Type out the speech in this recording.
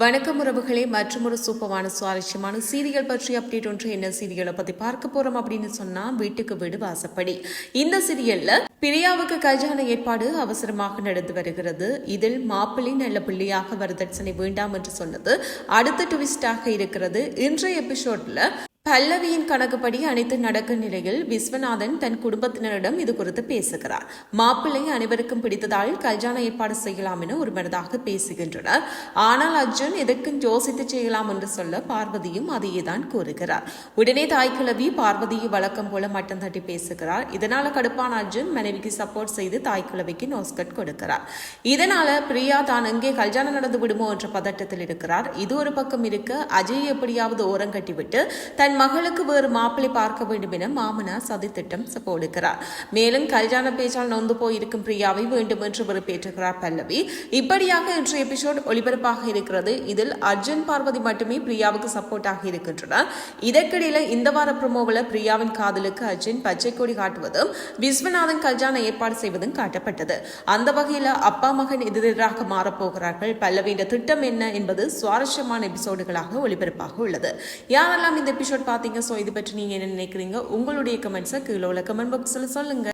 வணக்கம் உறவுகளே மற்றும் ஒரு சூப்பரான சுவாரஸ்யமான சீரியல் பற்றி அப்டேட் ஒன்று என்ன சீரியலை பத்தி பார்க்க போறோம் அப்படின்னு சொன்னா வீட்டுக்கு வீடு வாசப்படி. இந்த சீரியலில் பிரியாவுக்கு கல்யாண ஏற்பாடு அவசரமாக நடந்து வருகிறது. இதில் மாப்பிள்ளை நல்ல பிள்ளையாக வரதட்சணை வேண்டாம் என்று சொன்னது அடுத்த ட்விஸ்டாக இருக்கிறது. இன்றைய எபிசோட்ல பல்லவியின் கணக்குப்படி அனைத்து நடக்கும் நிலையில் விஸ்வநாதன் தன் குடும்பத்தினரிடம் இது குறித்து பேசுகிறார். மாப்பிள்ளை அனைவருக்கும் பிடித்ததால் கல்யாண ஏற்பாடு செய்யலாம் என ஒரு மனதாக பேசுகின்றனர். ஆனால் அர்ஜுன் எதற்கும் யோசித்து செய்யலாம் என்று சொல்ல பார்வதியும் அதையே தான் கூறுகிறார். உடனே தாய் கிழவி பார்வதியை வழக்கம் போல மட்டம் தட்டி பேசுகிறார். இதனால கடுப்பான அர்ஜுன் மனைவிக்கு சப்போர்ட் செய்து தாய் கிழவிக்கு நோஸ்கட் கொடுக்கிறார். இதனால பிரியா தான் எங்கே கல்யாணம் நடந்து விடுமோ என்ற பதட்டத்தில் இருக்கிறார். இது ஒரு பக்கம் இருக்க அஜய் எப்படியாவது ஓரம் கட்டிவிட்டு தன் மகளுக்கு வேறு மாப்பிளை பார்க்க வேண்டும் என மாமனார் சதித்திட்டம் போடுகிறார். மேலும் கல்யாண பேச்சால் நொந்து போயிருக்கும் பிரியாவை வேண்டும் என்று வெறுப்பேற்றுகிறார் பல்லவி. இப்படியாக இன்று எபிசோட் ஒளிபரப்பாக இருக்கிறது. இதில் அர்ஜுன் பார்வதி மட்டுமே பிரியாவுக்கு சப்போர்ட்டாக இருக்கின்றனர். இதற்கிடையில இந்த வார ப்ரமோவில் பிரியாவின் காதலுக்கு அர்ஜுன் பச்சை கொடி காட்டுவதும் விஸ்வநாதன் கல்யாண ஏற்பாடு செய்வதும் காட்டப்பட்டது. அந்த வகையில் அப்பா மகன் எதிரெதிராக மாறப்போகிறார்கள். பல்லவியின் திட்டம் என்ன என்பது சுவாரஸ்யமான எபிசோடுகளாக ஒளிபரப்பாக உள்ளது. யாரெல்லாம் இந்த எபிசோட் பார்த்தீங்க ஸோ இது பற்றி நீங்கள் என்ன நினைக்கிறீங்க? உங்களுடைய கமெண்ட்ஸை கீழே உள்ள கமெண்ட் பாக்ஸில் சொல்லுங்க.